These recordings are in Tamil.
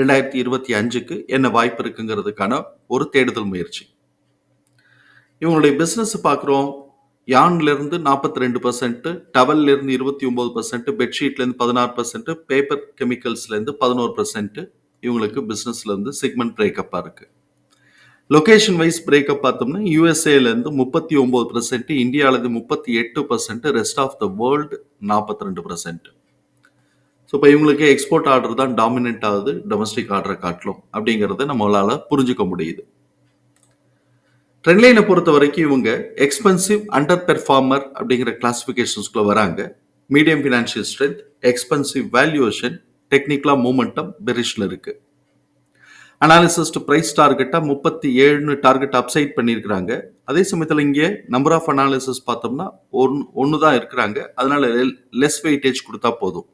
ரெண்டாயிரத்தி இருபத்தி அஞ்சுக்கு என்ன வாய்ப்பு இருக்குங்கிறதுக்கான ஒரு தேடுதல் முயற்சி. இவங்களுடைய பிஸ்னஸ் பார்க்குறோம். யான்லேருந்து நாற்பத்தி ரெண்டு பர்சன்ட்டு டவல்லேருந்து இருபத்தி ஒம்பது பர்சன்ட்டு பெட்ஷீட்லேருந்து பதினாறு பர்சன்ட்டு பேப்பர் கெமிக்கல்ஸ்லேருந்து பதினோரு பர்சன்ட்டு இவங்களுக்கு பிஸ்னஸ்லேருந்து செக்மெண்ட் பிரேக்கப்பாக இருக்குது லொகேஷன் வைஸ் பிரேக்கப் பார்த்தோம்னா யூஎஸ்ஏலேருந்து முப்பத்தி ஒம்பது பர்சன்ட் இந்தியாவிலேருந்து முப்பத்தி எட்டு percent rest of the world நாற்பத்தி ரெண்டு பர்சன்ட் ஸோ இப்போ இவங்களுக்கு எக்ஸ்போர்ட் ஆர்டர் தான் டாமினன்ட் ஆகுது டொமஸ்டிக் ஆர்டரை காட்டிலும் அப்படிங்கிறத நம்மளால் புரிஞ்சுக்க முடியுது. ட்ரெண்ட்லைனை பொறுத்த வரைக்கும் இவங்க எக்ஸ்பென்சிவ் அண்டர் பெர்ஃபார்மர் அப்படிங்கிற கிளாஸிஃபிகேஷன்ஸ்குள்ளே வராங்க. Medium financial strength expensive valuation டெக்னிக்கலா மூமெண்டம் பெரிஷில் இருக்கு. அனாலிசிஸ்ட் ப்ரைஸ் டார்கெட்டாக முப்பத்தி ஏழுன்னு டார்கெட் அப்சைட் பண்ணியிருக்கிறாங்க. அதே சமயத்தில் இங்கே நம்பர் ஆஃப் அனாலிசிஸ் பார்த்தோம்னா ஒன்று ஒன்று தான் இருக்கிறாங்க. அதனால லெஸ் வெயிட்டேஜ் கொடுத்தா போதும்.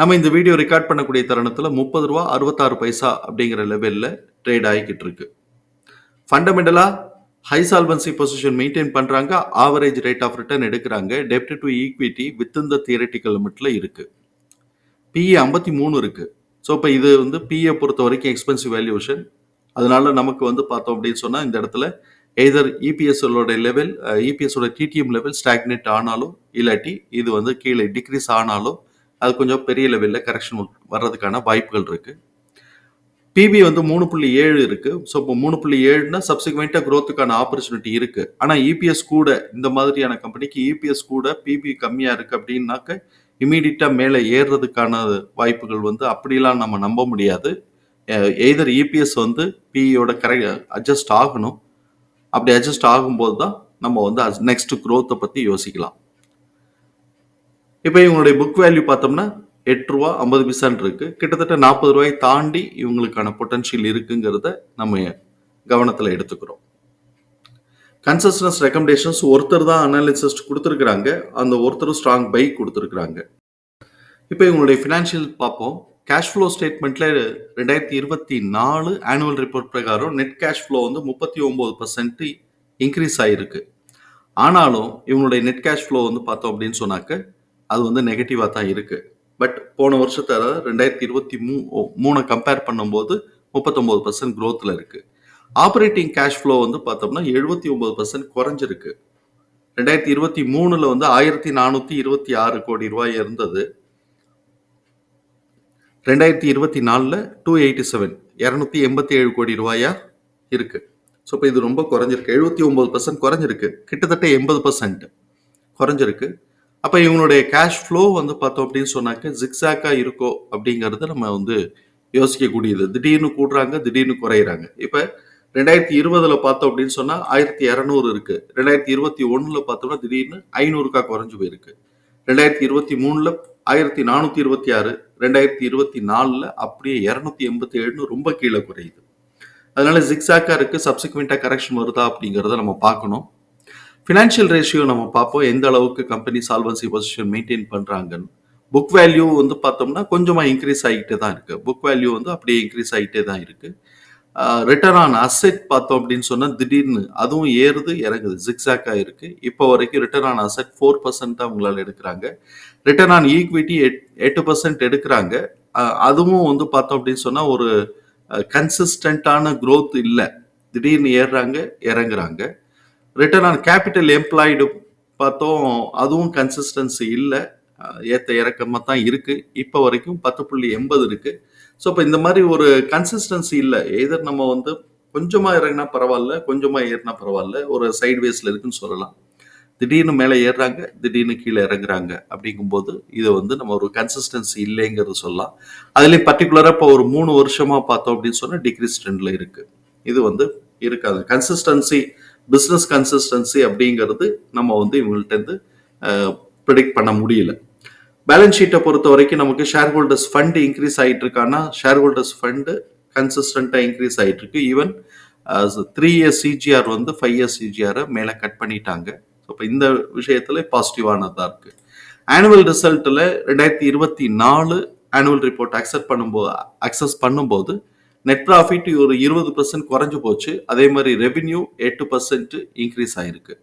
நம்ம இந்த வீடியோ ரெக்கார்ட் பண்ணக்கூடிய தருணத்தில் முப்பது ரூபா அறுபத்தாறு பைசா அப்படிங்கிற லெவலில் ட்ரேட் ஆகிக்கிட்டு இருக்கு. ஃபண்டமெண்டலாக ஹை சால்வன்சி பொசிஷன் மெயின்டைன் பண்ணுறாங்க ஆவரேஜ் ரேட் ஆஃப் ரிட்டர்ன் எடுக்கிறாங்க. டெப்ட் to equity within the theoretical லிமிட்டில் இருக்கு. பிஏ ஐம்பத்தி மூணு இருக்கு. ஸோ இப்போ இது வந்து பிஏ பொறுத்த வரைக்கும் எக்ஸ்பென்சிவ் வேல்யூஷன் அதனால நமக்கு வந்து பார்த்தோம் அப்படின்னு சொன்னால் இந்த இடத்துல எய்தர் இபிஎஸ்ஓட லெவல் இபிஎஸோட டிடிஎம் லெவல் ஸ்டாக்னேட் ஆனாலும் இல்லாட்டி இது வந்து கீழே டிக்ரீஸ் ஆனாலும் அது கொஞ்சம் பெரிய லெவலில் கரெக்ஷன் வர்றதுக்கான வாய்ப்புகள் இருக்குது பிபி வந்து மூணு புள்ளி ஏழு இருக்குது ஸோ இப்போ மூணு புள்ளி ஏழுனா சப்சிக்வெண்ட்டாக க்ரோத்துக்கான ஆப்பர்ச்சுனிட்டி இருக்குது ஆனால் இபிஎஸ் கூட இந்த மாதிரியான கம்பெனிக்கு இபிஎஸ் கூட பிபி கம்மியாக இருக்குது அப்படின்னாக்க இமீடியட்டாக மேலே ஏறுறதுக்கான வாய்ப்புகள் வந்து அப்படிலாம் நம்ம நம்ப முடியாது. எய்தர் இபிஎஸ் வந்து பிஇயோட கரெக்ட் அட்ஜஸ்ட் ஆகணும். அப்படி அட்ஜஸ்ட் ஆகும்போது தான் நம்ம வந்து நெக்ஸ்ட் க்ரோத்தை பற்றி யோசிக்கலாம். இப்போ இவங்களுடைய புக் வேல்யூ பார்த்தோம்னா எட்டு ரூபா ஐம்பது பைசான் இருக்கு. கிட்டத்தட்ட நாற்பது ரூபாய் தாண்டி இவங்களுக்கான பொட்டன்ஷியல் இருக்குங்கிறத நம்ம கவனத்தில் எடுத்துக்கிறோம். கன்சஸ்டன்ஸ் ரெக்கமெண்டேஷன்ஸ் ஒருத்தர் தான் அனாலிசிஸ்ட் கொடுத்துருக்குறாங்க. அந்த ஒருத்தரும் ஸ்ட்ராங் பை கொடுத்துருக்குறாங்க. இப்போ இவங்களுடைய ஃபினான்ஷியல் பார்ப்போம். கேஷ் ஃப்ளோ ஸ்டேட்மெண்ட்ல ரெண்டாயிரத்தி இருபத்தி நாலு ஆனுவல் ரிப்போர்ட் பிரகாரம் நெட் கேஷ் ஃப்ளோ வந்து முப்பத்தி ஒம்பது பர்சன்ட் இன்க்ரீஸ் ஆகிருக்கு ஆனாலும் இவங்களுடைய நெட் கேஷ் ஃப்ளோ வந்து பார்த்தோம் அப்படின்னு சொன்னாக்க அது வந்து நெகட்டிவாக தான் இருக்குது பட் போன வருஷத்தை ரெண்டாயிரத்தி இருபத்தி மூ மூணை கம்பேர் பண்ணும்போது முப்பத்தொம்போது பர்சன்ட் க்ரோத்தில் இருக்குது ஆப்ரேட்டிங் கேஷ் ஃப்ளோ வந்து பார்த்தோம்னா எழுபத்தி ஒம்பது பர்சன்ட் குறைஞ்சிருக்கு. ரெண்டாயிரத்தி இருபத்தி மூணில் வந்து ஆயிரத்தி நானூற்றி இருபத்தி ஆறு கோடி ரூபாய் இருந்தது. ரெண்டாயிரத்தி இருபத்தி நாலில் டூ எயிட்டி செவன் இரநூத்தி எண்பத்தி ஏழு கோடி ரூபாயா இருக்கு. ஸோ இப்போ இது ரொம்ப குறைஞ்சிருக்கு. எழுபத்தி ஒம்பது பர்சன்ட் குறைஞ்சிருக்கு. கிட்டத்தட்ட எண்பது பர்சன்ட் குறைஞ்சிருக்கு. அப்போ இவங்களுடைய கேஷ் ஃப்ளோ வந்து பார்த்தோம் அப்படின்னு சொன்னாக்க ஜிக்ஸாக்கா இருக்கோ அப்படிங்கிறத நம்ம வந்து யோசிக்கக்கூடியது. திடீர்னு கூடுறாங்க திடீர்னு குறையிறாங்க. இப்போ ரெண்டாயிரத்தி இருபதுல பார்த்தோம் அப்படின்னு சொன்னால் ஆயிரத்தி இரநூறு இருக்கு. ரெண்டாயிரத்தி இருபத்தி ஒன்றில் பார்த்தோம்னா திடீர்னு ஐநூறுக்கா குறைஞ்சு போயிருக்கு. ரெண்டாயிரத்தி இருபத்தி மூணில் ஆயிரத்தி நானூற்றி இருபத்தி ஆறு ரெண்டாயிரத்தி இருபத்தி நாலில் அப்படியே இரநூத்தி எண்பத்தி ஏழுன்னு ரொம்ப கீழே குறையுது. அதனால ஜிக்ஸாக்கா இருக்கு சப்சிக்வெண்ட்டாக கரெக்ஷன் வருதா அப்படிங்கிறத நம்ம பார்க்கணும். ஃபினான்ஷியல் ரேஷியோ நம்ம பார்ப்போம். எந்த அளவுக்கு கம்பெனி சால்வன்சி பொசிஷன் மெயின்டைன் பண்ணுறாங்கன்னு புக் வேல்யூ வந்து பார்த்தோம்னா கொஞ்சமாக இன்க்ரீஸ் ஆகிட்டே தான் இருக்குது புக் வேல்யூ வந்து அப்படியே இன்க்ரீஸ் ஆகிட்டே தான் இருக்குது ரிட்டர்ன் ஆன் அசெட் பார்த்தோம் அப்படின்னு சொன்னால் திடீர்னு அதுவும் ஏறுது இறங்குது. ஜிக்ஸாக்காக இருக்குது இப்போ வரைக்கும் return on asset four percent தான் உங்களால் எடுக்கிறாங்க. ரிட்டர்ன் ஆன் ஈக்விட்டி எட் எட்டு பர்சன்ட் எடுக்கிறாங்க. அதுவும் வந்து பார்த்தோம் அப்படின்னு சொன்னால் ஒரு கன்சிஸ்டண்ட்டான க்ரோத் இல்லை. திடீர்னு ஏறுறாங்க இறங்குறாங்க. ரிட்டர்ன் ஆன் கேபிட்டல் எம்ப்ளாய்டு பார்த்தோம் அதுவும் கன்சிஸ்டன்சி இல்லை. ஏற்ற இறக்கமாக தான் இருக்குது இப்போ வரைக்கும் பத்து புள்ளி எண்பது இருக்குது ஸோ இப்போ இந்த மாதிரி ஒரு கன்சிஸ்டன்சி இல்லை. எதர் நம்ம வந்து கொஞ்சமாக இறங்கினா பரவாயில்ல கொஞ்சமாக ஏறினா பரவாயில்ல. ஒரு சைட் வேஸில் இருக்குன்னு சொல்லலாம். திடீர்னு மேலே ஏறுறாங்க திடீர்னு கீழே இறங்குறாங்க அப்படிங்கும்போது இது வந்து நம்ம ஒரு கன்சிஸ்டன்சி இல்லைங்கிறது சொல்லலாம். அதுலேயும் பர்டிகுலராக இப்போ ஒரு மூணு வருஷமாக பார்த்தோம் அப்படின்னு சொன்னால் டிக்ரீஸ் ட்ரெண்டில் இருக்குது இது வந்து இருக்காது. கன்சிஸ்டன்சி பிஸ்னஸ் கன்சிஸ்டன்சி அப்படிங்கிறது நம்ம வந்து இவங்கள்ட்டேருந்து ப்ரிடிக்ட் பண்ண முடியல. பேலன்ஸ் ஷீட்டை பொறுத்த வரைக்கும் நமக்கு ஷேர் ஹோல்டர்ஸ் ஃபண்ட் இன்க்ரீஸ் ஆகிட்டு இருக்கான்னா ஷேர் ஹோல்டர்ஸ் ஃபண்டு கன்சிஸ்டண்ட்டாக இன்க்ரீஸ் ஆகிட்டு இருக்கு. ஈவன் த்ரீ இயர்ஸ் சிஜிஆர் வந்து ஃபைவ் இயர்ஸ் சிஜிஆரை மேலே கட் பண்ணிட்டாங்க. ஸோ இப்போ இந்த விஷயத்தில் பாசிட்டிவானதாக இருக்குது ஆனுவல் ரிசல்ட்டில் ரெண்டாயிரத்தி இருபத்தி நாலு ஆனுவல் ரிப்போர்ட் அக்செப்ட் பண்ணும்போது அக்சஸ் பண்ணும்போது நெட் ப்ராஃபிட் ஒரு இருபது பர்சன்ட் குறைஞ்சு போச்சு. அதே மாதிரி ரெவின்யூ எட்டு பர்சன்ட் இன்க்ரீஸ் ஆயிருக்கு.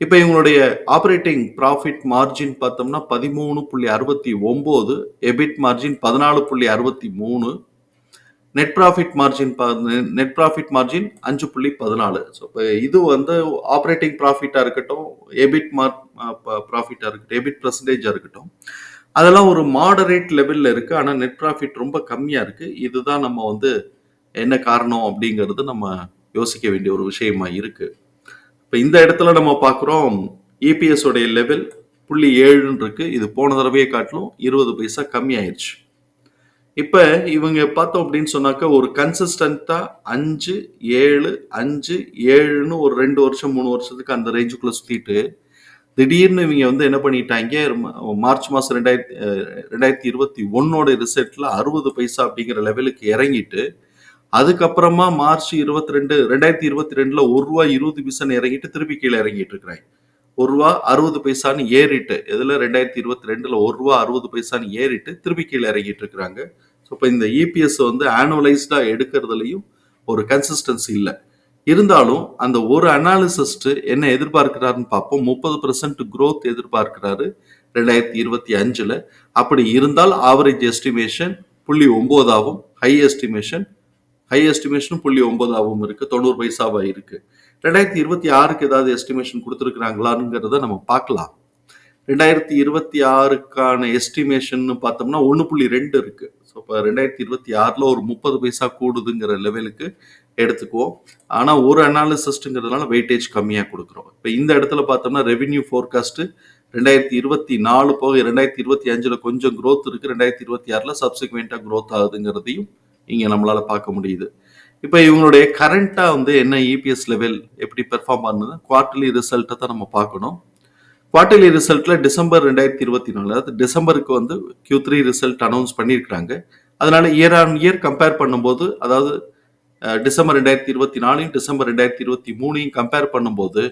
இப்போ இவங்களுடைய ஆப்ரேட்டிங் ப்ராஃபிட் மார்ஜின் பார்த்தோம்னா பதிமூணு புள்ளி அறுபத்தி ஒம்பது எபிட் மார்ஜின் பதினாலு புள்ளி அறுபத்தி மூணு net profit margin net profit margin அஞ்சு புள்ளி பதினாலு. ஸோ இப்போ இது வந்து ஆப்ரேட்டிங் ப்ராஃபிட்டாக இருக்கட்டும் எபிட் மார் ப்ராஃபிட்டாக இருக்கட்டும் எபிட் பர்சன்டேஜாக இருக்கட்டும். அதெல்லாம் ஒரு மாடரேட் லெவலில் இருக்குது ஆனால் நெட் ப்ராஃபிட் ரொம்ப கம்மியாக இருக்குது இதுதான் நம்ம வந்து என்ன காரணம் அப்படிங்கிறது நம்ம யோசிக்க வேண்டிய ஒரு விஷயமா இருக்குது இப்போ இந்த இடத்துல நம்ம பார்க்குறோம் இபிஎஸ் உடைய லெவல் புள்ளி ஏழுன்னு இருக்கு. இது போன தடவையே காட்டிலும் இருபது பைசா கம்மி ஆயிடுச்சு இப்போ இவங்க பார்த்தோம் அப்படின்னு சொன்னாக்க ஒரு கன்சிஸ்டண்ட்டாக அஞ்சு ஏழு அஞ்சு ஏழுன்னு ஒரு ரெண்டு வருஷம் மூணு வருஷத்துக்கு அந்த ரேஞ்சுக்குள்ளே சுற்றிட்டு திடீர்னு இவங்க வந்து என்ன பண்ணிட்டாங்க மார்ச் மாதம் ரெண்டாயிரத்தி ரெண்டாயிரத்தி இருபத்தி ஒன்னோட ரிசல்ட்ல அறுபது பைசா அப்படிங்கிற லெவலுக்கு இறங்கிட்டு அதுக்கப்புறமா மார்ச் இருபத்தி ரெண்டு ரெண்டாயிரத்தி இருபத்தி ரெண்டுல ஒரு ரூபா இருபது பைசான்னு இறங்கிட்டு திருப்பி கீழே இறங்கிட்டு இருக்கிறாங்க. ஒரு ரூபா அறுபது பைசான்னு ஏறிட்டு இதுல ரெண்டாயிரத்தி இருபத்தி ரெண்டுல ஒரு ரூபா அறுபது பைசான்னு ஏறிட்டு திருப்பி கீழே இறங்கிட்டு இருக்கிறாங்க. ஸோ இப்போ இந்த இபிஎஸ் வந்து ஆனுவலைஸ்டா எடுக்கிறதுலையும் ஒரு கன்சிஸ்டன்சி இல்லை. இருந்தாலும் அந்த ஒரு அனாலிசிஸ்ட் என்ன எதிர்பார்க்கிறாருன்னு பார்ப்போம். முப்பது பர்சன்ட் குரோத் எதிர்பார்க்கிறாரு ரெண்டாயிரத்தி இருபத்தி அஞ்சுல. அப்படி இருந்தால் ஆவரேஜ் எஸ்டிமேஷன் புள்ளி ஒன்பதாகவும் ஹை எஸ்டிமேஷன் ஹை எஸ்டிமேஷனும் புள்ளி ஒன்பதாகவும் இருக்கு. தொண்ணூறு பைசாவா இருக்கு. ரெண்டாயிரத்தி இருபத்தி ஆறுக்கு ஏதாவது எஸ்டிமேஷன் கொடுத்துருக்குறாங்களாங்கிறத நம்ம பார்க்கலாம். ரெண்டாயிரத்தி இருபத்தி ஆறுக்கான எஸ்டிமேஷன் பார்த்தோம்னா ஒன்று புள்ளி ரெண்டு இருக்கு. ஸோ இப்போ ரெண்டாயிரத்தி இருபத்தி ஆறில் ஒரு முப்பது பைசா கூடுதுங்கிற லெவலுக்கு எடுத்துக்குவோம். ஆனால் ஒரு அனாலிசிஸ்ட்டுங்கிறதுனால வெயிட்டேஜ் கம்மியாக கொடுக்குறோம். இப்போ இந்த இடத்துல பார்த்தோம்னா ரெவென்யூ ஃபோர்காஸ்ட்டு ரெண்டாயிரத்தி இருபத்தி நாலு போக ரெண்டாயிரத்தி இருபத்தி அஞ்சில் கொஞ்சம் க்ரோத் இருக்குது ரெண்டாயிரத்தி இருபத்தி ஆறில் சப்சிக்வெண்ட்டாக க்ரோத் ஆகுதுங்கிறதையும் இங்கே நம்மளால் பார்க்க முடியுது. இப்போ இவங்களுடைய கரண்ட்டாக வந்து என்ன இபிஎஸ் லெவல் எப்படி பெர்ஃபார்ம் பண்ணுது? குவார்டர்லி ரிசல்ட்டை தான் நம்ம பார்க்கணும். குவார்டர்லி ரிசல்ட்ல டிசம்பர் ரெண்டாயிரத்தி இருபத்தி நாலு அதாவது டிசம்பருக்கு வந்து கியூ த்ரீ ரிசல்ட் அனௌன்ஸ் பண்ணியிருக்கிறாங்க. அதனால இயர் ஆன் இயர் கம்பேர் பண்ணும்போது அதாவது டிசம்பர் ரெண்டாயிரத்தி இருபத்தி நாலையும் டிசம்பர் ரெண்டாயிரத்தி இருபத்தி மூணையும் கம்பேர் பண்ணும்போது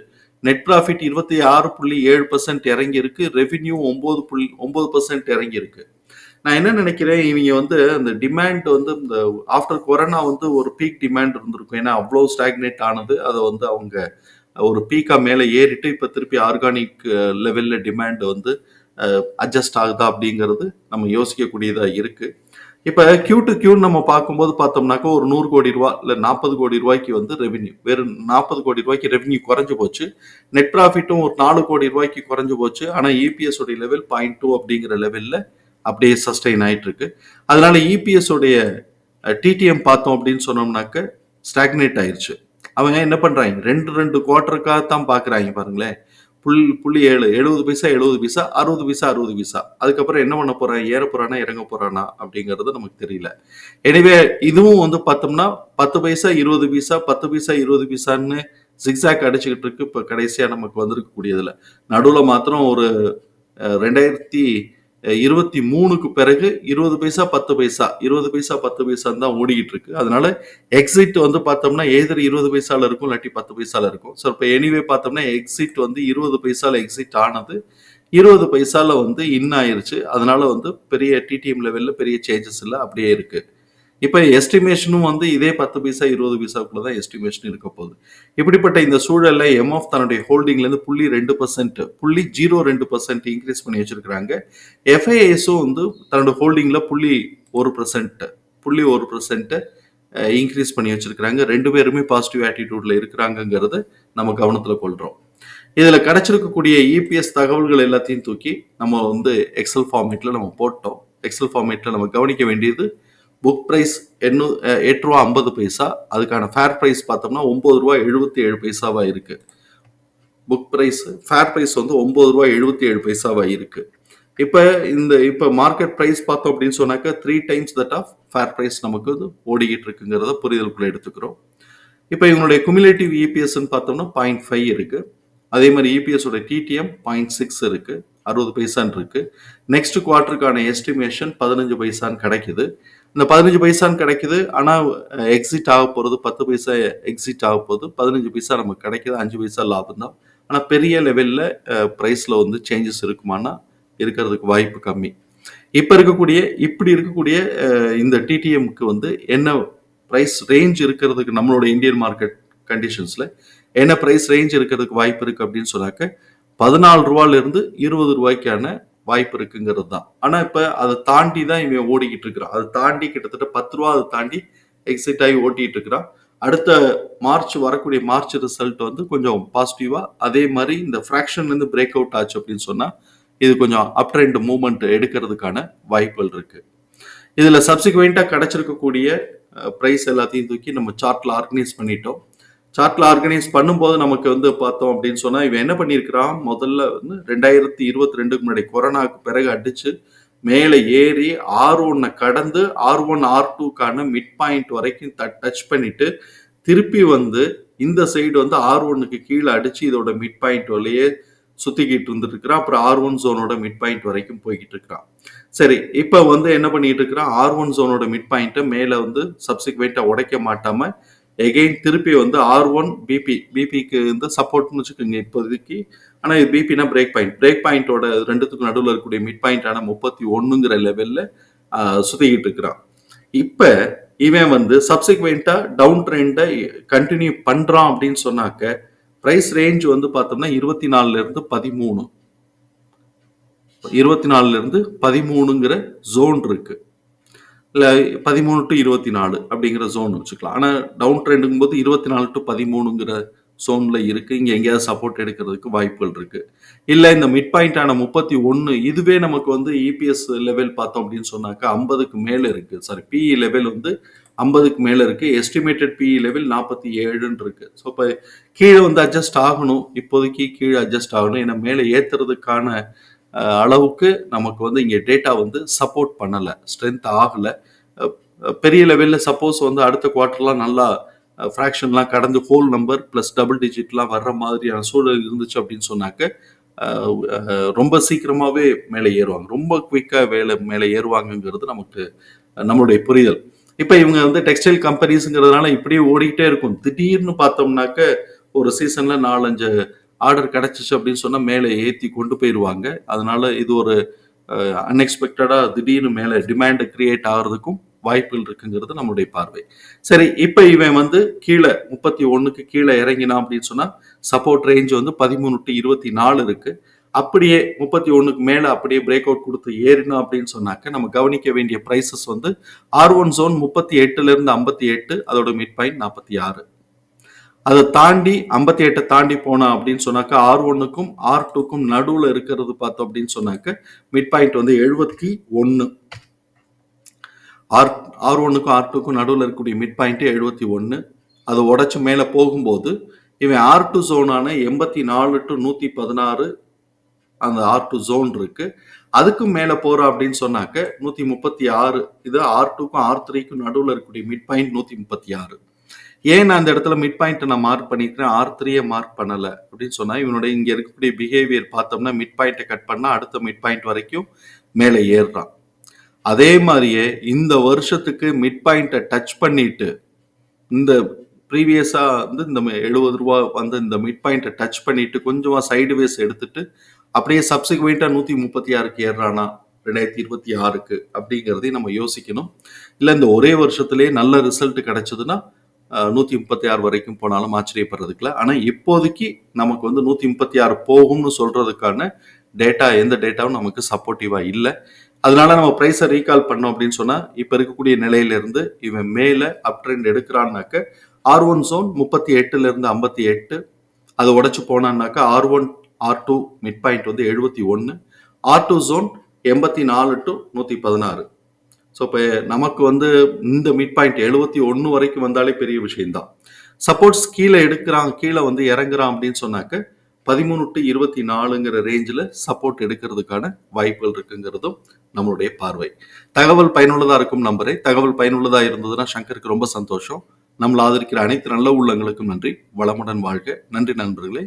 நெட் ப்ராஃபிட் இருபத்தி ஆறு புள்ளி ஏழு பர்சன்ட் இறங்கி இருக்கு ஒம்பது ஒன்பது புள்ளி ஒன்பது பர்சன்ட் இறங்கி இருக்கு நான் என்ன நினைக்கிறேன் இவங்க வந்து அந்த டிமாண்ட் வந்து இந்த ஆஃப்டர் கொரோனா வந்து ஒரு பீக் டிமாண்ட் இருந்திருக்கும். ஏன்னா அவ்வளோ ஸ்டாக்னேட் ஆனது அதை வந்து அவங்க ஒரு பீக்கா மேலே ஏறிட்டு இப்போ திருப்பி ஆர்கானிக் லெவலில் டிமாண்ட் வந்து அட்ஜஸ்ட் ஆகுதா அப்படிங்கிறது நம்ம யோசிக்கக்கூடியதாக இருக்குது இப்போ கியூ டு கியூ நம்ம பார்க்கும்போது பார்த்தோம்னாக்கா ஒரு நூறு கோடி ரூபா இல்லை நாற்பது கோடி ரூபாய்க்கு வந்து ரெவென்யூ வெறும் நாற்பது கோடி ரூபாய்க்கு ரெவென்யூ குறைஞ்சு போச்சு. நெட் ப்ராஃபிட்டும் ஒரு நாலு கோடி ரூபாய்க்கு குறைஞ்சு போச்சு. ஆனால் இபிஎஸ் உடைய லெவல் பாயிண்ட் டூ அப்படிங்கிற லெவலில் அப்படியே சஸ்டெயின் ஆகிட்டு இருக்கு அதனால இபிஎஸ் உடைய டிடிஎம் பார்த்தோம் அப்படின்னு சொன்னோம்னாக்க ஸ்டாக்னேட் ஆயிடுச்சு அவங்க என்ன பண்றாங்க? ரெண்டு ரெண்டு குவார்ட்டருக்காக தான் பாக்குறாங்க பாருங்களேன். புள்ளி புள்ளி ஏழு எழுபது பைசா எழுபது பைசா அறுபது பைசா அறுபது பைசா. அதுக்கப்புறம் என்ன பண்ண போறான்? ஏற போறானா இறங்க போறானா அப்படிங்கிறது நமக்கு தெரியல. எனவே இதுவும் வந்து பார்த்தோம்னா பத்து பைசா இருபது பைசா பத்து பைசா இருபது பைசான்னு ஜிக்ஸாக் அடிச்சுக்கிட்டு இருக்கு. இப்போ கடைசியா நமக்கு வந்திருக்கக்கூடியதுல. நடுவில் மாத்திரம் ஒரு ரெண்டாயிரத்தி இருபத்தி மூணுக்கு பிறகு இருபது பைசா பத்து பைசா. இருபது பைசா பத்து பைசான்னு தான் ஓடிக்கிட்டு இருக்கு. அதனால எக்ஸிட் வந்து பார்த்தோம்னா எதிர் இருபது பைசால இருக்கும் இல்லாட்டி பத்து பைசால இருக்கும். ஸோ இப்போ எனிவே பார்த்தோம்னா எக்ஸிட் வந்து இருபது பைசால எக்ஸிட் ஆனது இருபது பைசால வந்து இன் ஆயிருச்சு. அதனால வந்து பெரிய டிடிஎம் லெவல்ல பெரிய சேஞ்சஸ் இல்லை அப்படியே இருக்கு. இப்போ எஸ்டிமேஷனும் வந்து இதே பத்து பைசா இருபது பைசாக்குள்ள தான் எஸ்டிமேஷன் இருக்க போகுது. இப்படிப்பட்ட இந்த சூழலில் எம்எஃப் தன்னுடைய ஹோல்டிங்லேருந்து புள்ளி ரெண்டு பர்சன்ட் புள்ளி ஜீரோ ரெண்டு பர்சன்ட் இன்க்ரீஸ் பண்ணி வச்சிருக்கிறாங்க. எஃப்ஐஎஸும் வந்து தன்னோட ஹோல்டிங்கில் புள்ளி ஒரு பர்சன்ட் புள்ளி ஒரு பர்சன்ட்டு இன்க்ரீஸ் பண்ணி வச்சிருக்கிறாங்க. ரெண்டு பேருமே பாசிட்டிவ் ஆட்டிடியூடில் இருக்கிறாங்கங்கிறத நம்ம கவனத்தில் கொள்கிறோம் இதில் கிடச்சிருக்கக்கூடிய இபிஎஸ் தகவல்கள் எல்லாத்தையும் தூக்கி நம்ம வந்து எக்ஸல் ஃபார்மேட்டில் நம்ம போட்டோம். எக்ஸல் ஃபார்மேட்டில் நம்ம கவனிக்க வேண்டியது புக் ப்ரைஸ் எண்ணூ எட்டு ரூபா ஐம்பது பைசா அதுக்கான ஃபேர் ப்ரைஸ் பார்த்தோம்னா ஒம்பது ரூபா எழுபத்தி ஏழு பைசாவாக இருக்கு. புக் ப்ரைஸ் ஃபேர் ப்ரைஸ் வந்து ஒம்பது ரூபா எழுபத்தி ஏழு பைசாவாக இருக்குது இப்போ இந்த இப்போ மார்க்கெட் ப்ரைஸ் பார்த்தோம் அப்படின்னு சொன்னாக்க three times that of fair price நமக்கு வந்து ஓடிக்கிட்டு இருக்குங்கிறத புரிதலுக்குள்ள எடுத்துக்கிறோம். இப்போ இவங்களுடைய குமிலேட்டிவ் இபிஎஸ்ன்னு பார்த்தோம்னா பாயிண்ட் ஃபைவ் இருக்குது அதே மாதிரி இபிஎஸோட டிடிஎம் பாயிண்ட் சிக்ஸ் இருக்குது அறுபது பைசான்னு இருக்குது நெக்ஸ்ட் குவார்ட்டருக்கான எஸ்டிமேஷன் பதினஞ்சு பைசான்னு கிடைக்குது. இந்த பதினஞ்சு பைசான்னு கிடைக்குது. ஆனால் எக்ஸிட் ஆக போகிறது பத்து பைசா எக்ஸிட் ஆக போகுது பதினஞ்சு பைசா நமக்கு கிடைக்குது. அஞ்சு பைசா லாபம் தான். ஆனால் பெரிய லெவலில் ப்ரைஸில் வந்து சேஞ்சஸ் இருக்குமானா இருக்கிறதுக்கு வாய்ப்பு கம்மி. இப்போ இருக்கக்கூடிய இப்படி இருக்கக்கூடிய இந்த டிடிஎம்க்கு வந்து என்ன ப்ரைஸ் ரேஞ்ச் இருக்கிறதுக்கு நம்மளோட இந்தியன் மார்க்கெட் கண்டிஷன்ஸில் என்ன ப்ரைஸ் ரேஞ்ச் இருக்கிறதுக்கு வாய்ப்பு இருக்குது அப்படின்னு சொன்னாக்க பதினாலு ரூபாயிலிருந்து இருபது ரூபாய்க்கான வாய்ப்பு இருக்குங்கிறது தான். ஆனால் இப்போ அதை தாண்டி தான் இவன் ஓடிக்கிட்டு இருக்கிறான். அதை தாண்டி கிட்டத்தட்ட பத்து ரூபா அதை தாண்டி எக்ஸைட் ஆகி ஓட்டிகிட்டு இருக்கிறான். அடுத்த மார்ச் வரக்கூடிய மார்ச் ரிசல்ட் வந்து கொஞ்சம் பாசிட்டிவாக அதே மாதிரி இந்த ஃப்ராக்ஷன்லேருந்து பிரேக் அவுட் ஆச்சு அப்படின்னு சொன்னால் இது கொஞ்சம் அப் ட்ரெண்ட் மூவ்மெண்ட் எடுக்கிறதுக்கான வாய்ப்புகள் இருக்கு. இதில் சப்சிக்வெண்ட்டாக கிடைச்சிருக்கக்கூடிய ப்ரைஸ் எல்லாத்தையும் தூக்கி நம்ம சார்ட்டில் ஆர்கனைஸ் பண்ணிட்டோம். சார்ட்ல ஆர்கனைஸ் பண்ணும்போது நமக்கு வந்து பார்த்தோம் அப்படின்னு சொன்னா இவன் என்ன பண்ணியிருக்கிறான்? முதல்ல வந்து ரெண்டாயிரத்தி இருபத்தி ரெண்டுக்கு முன்னாடி கொரோனாக்கு பிறகு அடிச்சு மேலே ஏறி ஆர் ஒன்னை கடந்து ஆர் ஒன் ஆர் டூக்கான மிட் பாயிண்ட் வரைக்கும் டச் பண்ணிட்டு திருப்பி வந்து இந்த சைடு வந்து ஆர் ஒன்னுக்கு கீழே அடிச்சு இதோட மிட் பாயிண்ட் வழியே சுத்திக்கிட்டு இருந்துருக்கிறான் அப்புறம் ஆர் ஒன் ஜோனோட மிட் பாயிண்ட் வரைக்கும் போய்கிட்டு இருக்கிறான் சரி இப்போ வந்து என்ன பண்ணிட்டு இருக்கிறான் ஆர் ஒன் ஜோனோட மிட் பாயிண்ட்டை மேலே வந்து சப்சிக்வெண்ட்டாக உடைக்க மாட்டாமல் எகெயின் திருப்பி வந்து ஆர் ஒன் பிபி பிபிக்கு வந்து சப்போர்ட்னு வச்சுக்கோங்க இப்போதைக்கு. ஆனால் இது பிபினா பிரேக் பாயிண்ட் பிரேக் பாயிண்டோட ரெண்டுத்துக்கும் நடுவில் இருக்கக்கூடிய மிட் பாயிண்டான முப்பத்தி ஒன்றுங்கிற லெவலில் சுற்றிக்கிட்டு இருக்கிறான். இப்போ இவன் வந்து சப்சிக்வெண்ட்டாக டவுன் ட்ரெண்டை கண்டினியூ பண்ணுறான் அப்படின்னு சொன்னாக்க ப்ரைஸ் ரேஞ்ச் வந்து பார்த்தோம்னா இருபத்தி நாலுலேருந்து பதிமூணு. இருபத்தி நாலுலேருந்து பதிமூணுங்கிற ஜோன் இருக்குது இல்லை பதிமூணு டு இருபத்தி நாலு அப்படிங்கிற ஜோன் வச்சுக்கலாம். ஆனால் டவுன் ட்ரெண்டுங்கும் போது இருபத்தி நாலு டு பதிமூணுங்கிற ஜோனில் இருக்குது இங்கே எங்கேயாவது சப்போர்ட் எடுக்கிறதுக்கு வாய்ப்புகள் இருக்குது இல்லை இந்த மிட் பாயிண்டான முப்பத்தி ஒன்று இதுவே நமக்கு வந்து இபிஎஸ் லெவல் பார்த்தோம் அப்படின்னு சொன்னாக்கா ஐம்பதுக்கு மேலே இருக்குது சாரி பிஇ லெவல் வந்து ஐம்பதுக்கு மேலே இருக்குது எஸ்டிமேட்டட் பிஇ லெவல் நாற்பத்தி ஏழுன்னு இருக்குது ஸோ இப்போ கீழே வந்து அட்ஜஸ்ட் ஆகணும். இப்போதைக்கு கீழே அட்ஜஸ்ட் ஆகணும். ஏன்னா மேலே ஏற்றுறதுக்கான அளவுக்கு நமக்கு வந்து இங்கே டேட்டா வந்து சப்போர்ட் பண்ணலை ஸ்ட்ரென்த் ஆகலை. பெரிய லெவலில் சப்போஸ் வந்து அடுத்த குவார்ட்டர்லாம் நல்லா ஃப்ராக்ஷன்லாம் கடந்து ஹோல் நம்பர் ப்ளஸ் டபுள் டிஜிட்லாம் வர்ற மாதிரியான சூழல் இருந்துச்சு அப்படின்னு சொன்னாக்க ரொம்ப சீக்கிரமாகவே மேலே ஏறுவாங்க. ரொம்ப குயிக்காக வேலை மேலே ஏறுவாங்கங்கிறது நமக்கு நம்மளுடைய புரிதல். இப்போ இவங்க வந்து டெக்ஸ்டைல் கம்பெனிஸுங்கிறதுனால இப்படியே ஓடிக்கிட்டே இருக்கும். திடீர்னு பார்த்தோம்னாக்க ஒரு சீசனில் நாலஞ்சு ஆர்டர் கிடச்சிச்சு அப்படின்னு சொன்னால் மேலே ஏற்றி கொண்டு போயிடுவாங்க அதனால இது ஒரு அன்எக்ஸ்பெக்டடாக திடீர்னு மேலே டிமாண்டு கிரியேட் ஆகிறதுக்கும் வாய்ப்புகள் இருக்குங்கிறது நம்மளுடைய பார்வை. சரி இப்போ இவன் வந்து கீழே முப்பத்தி ஒன்றுக்கு கீழே இறங்கினான் அப்படின்னு சொன்னால் சப்போர்ட் ரேஞ்ச் வந்து பதிமூணு டு இருபத்தி நாலு இருக்குது அப்படியே முப்பத்தி ஒன்றுக்கு மேலே அப்படியே பிரேக் அவுட் கொடுத்து ஏறினோம் அப்படின்னு சொன்னாக்க நம்ம கவனிக்க வேண்டிய ப்ரைஸஸ் வந்து ஆர் ஒன் ஜோன் முப்பத்தி எட்டுலேருந்து ஐம்பத்தி எட்டு அதோட மிட் பாயிண்ட் நாற்பத்தி ஆறு. அதை தாண்டி ஐம்பத்தி எட்டை தாண்டி போனா அப்படின்னு சொன்னாக்க ஆர் ஒன்னுக்கும் ஆர் டூக்கும் நடுவில் இருக்கிறது பார்த்தோம் அப்படின்னு சொன்னாக்க மிட் பாயிண்ட் வந்து எழுபத்தி ஒன்று ஆர் ஆர் ஒன்னுக்கும் ஆர் டூக்கும் நடுவில் இருக்கக்கூடிய மிட் பாயிண்ட்டு எழுபத்தி ஒன்று அதை உடச்சி மேலே போகும்போது இவன் ஆர் டூ ஜோனான எண்பத்தி நாலு டு நூற்றி பதினாறு அந்த ஆர் டூ ஜோன் இருக்கு. அதுக்கும் மேலே போகிறோம் அப்படின்னு சொன்னாக்க நூற்றி முப்பத்தி ஆறு. இது ஆர் டூக்கும் ஆர் த்ரீக்கும் நடுவில் இருக்கக்கூடிய மிட் பாயிண்ட் நூற்றி முப்பத்தி ஆறு. ஏன் நான் அந்த இடத்துல மிட் பாயிண்ட்டை நான் மார்க் பண்ணிக்கிறேன்? ஆர் த்ரீயை மார்க் பண்ணலை. அப்படின்னு சொன்னால் இவனுடைய இங்கே இருக்கக்கூடிய பிஹேவியர் பார்த்தோம்னா மிட் பாயிண்ட்டை கட் பண்ணால் அடுத்த மிட் பாயிண்ட் வரைக்கும் மேலே ஏறுறான். அதே மாதிரியே இந்த வருஷத்துக்கு மிட் பாயிண்ட்டை டச் பண்ணிட்டு இந்த ப்ரீவியஸாக வந்து இந்த எழுபது ரூபா வந்து இந்த மிட் பாயிண்ட்டை டச் பண்ணிட்டு கொஞ்சமாக சைடுவேஸ் எடுத்துட்டு அப்படியே சப்சிக்வெண்ட்டாக நூற்றி முப்பத்தி ஆறுக்கு ஏறுறானா? ரெண்டாயிரத்தி இருபத்தி ஆறுக்கு அப்படிங்கிறதையும் நம்ம யோசிக்கணும். இல்லை இந்த ஒரே வருஷத்துலேயே நல்ல ரிசல்ட் கிடைச்சதுன்னா நூற்றி முப்பத்தி ஆறு வரைக்கும் போனாலும் ஆச்சரியப்படுறதுக்குல ஆனால் இப்போதைக்கு நமக்கு வந்து நூற்றி முப்பத்தி ஆறு போகும்னு சொல்கிறதுக்கான டேட்டா எந்த டேட்டாவும் நமக்கு சப்போர்ட்டிவாக இல்லை. அதனால நம்ம ப்ரைஸை ரீகால் பண்ணோம் அப்படின்னு சொன்னால் இப்போ இருக்கக்கூடிய நிலையிலிருந்து இவன் மேலே அப் ட்ரெண்ட் எடுக்கிறான்னாக்க ஆர் ஒன் சோன் முப்பத்தி எட்டுலேருந்து ஐம்பத்தி எட்டு அதை உடச்சி போனான்னாக்கா R one R two mid point வந்து எழுபத்தி ஒன்று ஆர் டூ ஜோன் எண்பத்தி நாலு டு நூற்றி பதினாறு. ஸோ இப்போ நமக்கு வந்து இந்த மிட் பாயிண்ட் எழுபத்தி ஒன்று வரைக்கும் வந்தாலே பெரிய விஷயம்தான். சப்போர்ட்ஸ் கீழே எடுக்கிறான் கீழே வந்து இறங்குறான் அப்படின்னு சொன்னாக்க பதிமூணு டு இருபத்தி நாலுங்கிற ரேஞ்சில் சப்போர்ட் எடுக்கிறதுக்கான வாய்ப்புகள் இருக்குங்கிறதும் நம்மளுடைய பார்வை. தகவல் பயனுள்ளதாக இருக்கும் நம்பரே. தகவல் பயனுள்ளதாக இருந்ததுன்னா சங்கருக்கு ரொம்ப சந்தோஷம். நம்மளை ஆதரிக்கிற அனைத்து நல்ல உள்ளங்களுக்கும் நன்றி. வளமுடன் வாழ்க. நன்றி நண்பர்களே.